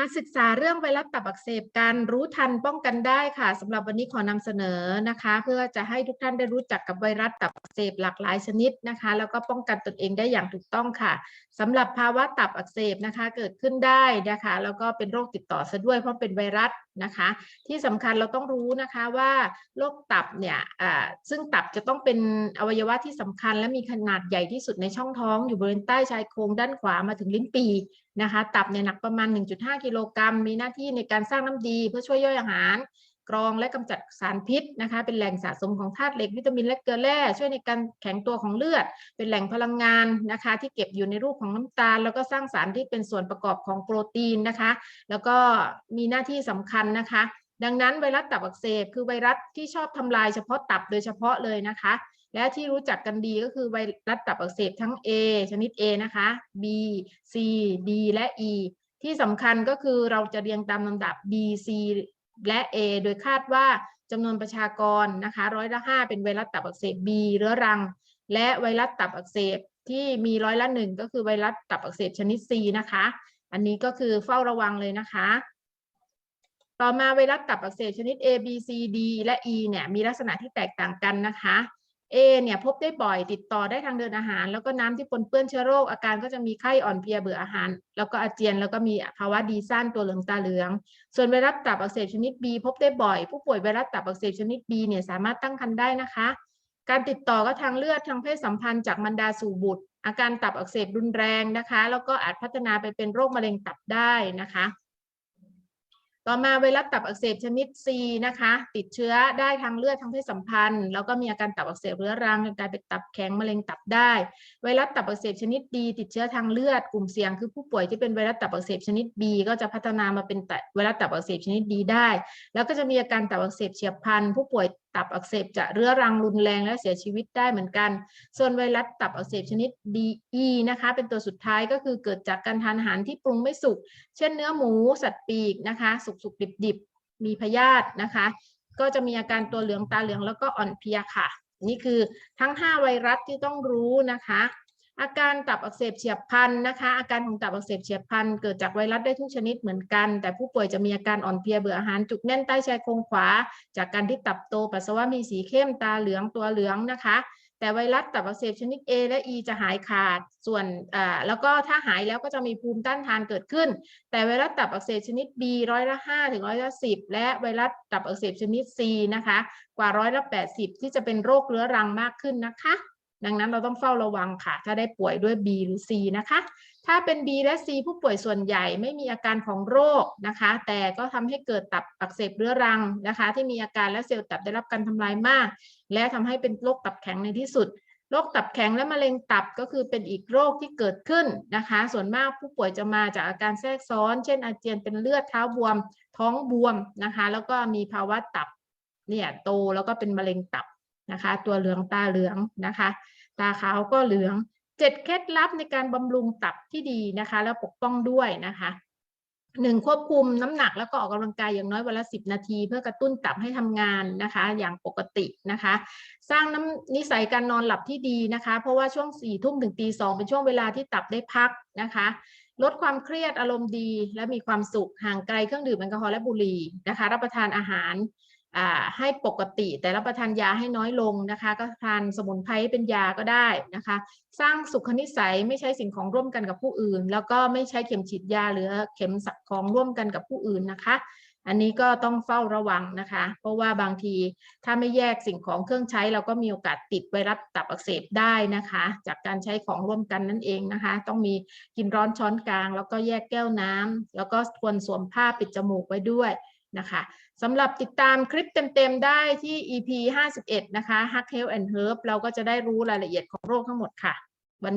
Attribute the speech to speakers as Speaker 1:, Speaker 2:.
Speaker 1: มาศึกษาเรื่องไวรัสตับอักเสบกันรู้ทันป้องกันได้ค่ะสำหรับวันนี้ขอนำเสนอนะคะ เพื่อจะให้ทุกท่านได้รู้จักกับไวรัสตับอักเสบหลากหลายชนิดนะคะ แล้วก็ป้องกันตนเองได้อย่างถูกต้องค่ะสำหรับภาวะตับอักเสบนะคะ เกิดขึ้นได้นะคะ แล้วก็เป็นโรคติดต่อซะด้วยเพราะเป็นไวรัสนะคะ ที่สำคัญเราต้องรู้นะคะว่าโรคตับเนี่ยซึ่งตับจะต้องเป็นอวัยวะที่สำคัญ และมีขนาดใหญ่ที่สุดในช่องท้อง อยู่บริเวณใต้ชายโครงด้านขวามาถึงลิ้นปีนะคะ ตับเนี่ยหนักประมาณ 1.5 กิโลกรัมมีหน้าที่ในการสร้างน้ำดีเพื่อช่วยย่อยอาหาร กรองและกำจัดสารพิษนะคะ เป็นแหล่งสะสมของธาตุเหล็กวิตามินและเกลือแร่ช่วยในการแข็งตัวของเลือด เป็นแหล่งพลังงานนะคะ ที่เก็บอยู่ในรูปของน้ำตาล แล้วก็สร้างสารที่เป็นส่วนประกอบของโปรตีนนะคะ แล้วก็มีหน้าที่สำคัญนะคะ ดังนั้นไวรัสตับอักเสบคือไวรัสที่ชอบทำลายเฉพาะตับโดยเฉพาะเลยนะคะและที่รู้จักกันดีก็คือไวรัสตับอักเสบทั้ง A ชนิด A นะคะ B C D และ E ที่สำคัญก็คือเราจะเรียงตามลำดับ B C และ A โดยคาดว่าจำนวนประชากรนะคะร้อยละ 5 เป็นไวรัสตับอักเสบ B เรื้อรัง และไวรัสตับอักเสบที่มีร้อยละหนึ่งก็คือไวรัสตับอักเสบชนิด C นะคะ อันนี้ก็คือเฝ้าระวังเลยนะคะ ต่อมาไวรัสตับอักเสบชนิด A B C D และ E เนี่ยมีลักษณะที่แตกต่างกันนะคะ A เนี่ยพบได้บ่อยติดต่อได้ทางเดินอาหาร แล้วก็น้ำที่ปนเปื้อนเชื้อโรคอาการก็จะมีไข้อ่อนเพลียเบื่ออาหาร แล้วก็อาเจียนแล้วก็มีภาวะดีซ่านตัวเหลืองตาเหลือง ส่วนไวรัสตับอักเสบชนิด B พบได้บ่อย ผู้ป่วยไวรัสตับอักเสบชนิด B เนี่ยสามารถตั้งครรภ์ได้นะคะ การติดต่อก็ทางเลือดทางเพศสัมพันธ์จากมารดาสู่บุตร อาการตับอักเสบรุนแรงนะคะ แล้วก็อาจพัฒนาไปเป็นโรคมะเร็งตับได้นะคะ ต่อมาไวรัสตับอักเสบชนิด C นะคะ ติดเชื้อได้ทางเลือดทางเพศสัมพันธ์ แล้วก็มีอาการตับอักเสบเรื้อรังจนกลายเป็นตับแข็งมะเร็งตับได้ ไวรัสตับอักเสบชนิด D ติดเชื้อทางเลือดกลุ่มเสี่ยงคือผู้ป่วยที่เป็นไวรัสตับอักเสบชนิด B ก็จะพัฒนามาเป็นไวรัสตับอักเสบชนิด D ได้ แล้วก็จะมีอาการตับอักเสบเฉียบพลันผู้ป่วย ตับอักเสบจะเรื้อรังรุนแรงและเสียชีวิตได้เหมือนกัน ส่วนไวรัสตับอักเสบชนิด DE นะคะ เป็นตัวสุดท้ายก็คือเกิดจากการทานอาหารที่ปรุงไม่สุก เช่นเนื้อหมู สัตว์ปีกนะคะ สุกสุกดิบดิบมีพยาธินะคะ ก็จะมีอาการตัวเหลืองตาเหลืองแล้วก็อ่อนเพลียค่ะ นี่คือทั้ง 5 ไวรัสที่ต้องรู้นะคะ อาการตับอักเสบเฉียบพลันนะคะ อาการของตับอักเสบเฉียบพลันเกิดจากไวรัสได้ทุกชนิดเหมือนกัน แต่ผู้ป่วยจะมีอาการอ่อนเพลียเบื่ออาหารจุกแน่นใต้ชายโครงขวา จากการที่ตับโตปัสสาวะมีสีเข้มตาเหลืองตัวเหลืองนะคะ แต่ไวรัสตับอักเสบชนิด A และ E จะหายขาดส่วนอ่าแล้วก็ถ้าหายแล้วก็จะมีภูมิต้านทานเกิดขึ้น แต่ไวรัสตับอักเสบชนิด B ร้อยละ5ถึงร้อยละ10 และไวรัสตับอักเสบชนิด C นะคะ กว่าร้อยละ80 ที่จะเป็นโรคเรื้อรังมากขึ้นนะคะ ดังนั้นเราต้องเฝ้าระวังค่ะ ถ้าได้ป่วยด้วย B หรือ C นะคะ ถ้าเป็น B และ C ผู้ป่วยส่วนใหญ่ไม่มีอาการของโรคนะคะ แต่ก็ทำให้เกิดตับอักเสบเรื้อรังนะคะ ที่มีอาการและเซลล์ตับได้รับการทำลายมาก และทำให้เป็นโรคตับแข็งในที่สุดโรคตับแข็งและมะเร็งตับก็คือเป็นอีกโรคที่เกิดขึ้นนะคะ ส่วนมากผู้ป่วยจะมาจากอาการแทรกซ้อน เช่น อาเจียนเป็นเลือดเท้าบวม ท้องบวมนะคะ แล้วก็มีภาวะตับเนี่ยโตแล้วก็เป็นมะเร็งตับ นะคะ ตัวเหลืองตาเหลืองนะคะ ตาขาวก็เหลืองเจ็ดเคล็ดลับในการบำรุงตับที่ดีนะคะ แล้วปกป้องด้วยนะคะหนึ่งควบคุมน้ำหนักแล้วก็ออกกำลังกายอย่างน้อยวันละสิบนาที เพื่อกระตุ้นตับให้ทำงานนะคะ อย่างปกตินะคะ สร้างน้ำนิสัยการนอนหลับที่ดีนะคะ เพราะว่าช่วงสี่ทุ่มถึงตีสองเป็นช่วงเวลาที่ตับได้พักนะคะ ลดความเครียดอารมณ์ดีและมีความสุขห่างไกลเครื่องดื่มแอลกอฮอล์และบุหรี่นะคะ รับประทานอาหาร ให้ปกติแต่รับประทานยาให้น้อยลงนะคะ ก็ทานสมุนไพรเป็นยาก็ได้นะคะ สร้างสุขนิสัยไม่ใช้สิ่งของร่วมกันกับผู้อื่น แล้วก็ไม่ใช้เข็มฉีดยาหรือเข็มสักของร่วมกันกับผู้อื่นนะคะ อันนี้ก็ต้องเฝ้าระวังนะคะ เพราะว่าบางทีถ้าไม่แยกสิ่งของเครื่องใช้ เราก็มีโอกาสติดไวรัสตับอักเสบได้นะคะ จากการใช้ของร่วมกันนั่นเองนะคะ ต้องมีกินร้อนช้อนกลาง แล้วก็แยกแก้วน้ำแล้วก็ควรสวมผ้าปิดจมูกไว้ด้วย นะคะสำหรับติดตามคลิปเต็มๆ ได้ที่ EP 51 นะคะ Hack Health and Herb เราก็จะได้รู้รายละเอียดของโรคทั้งหมดค่ะ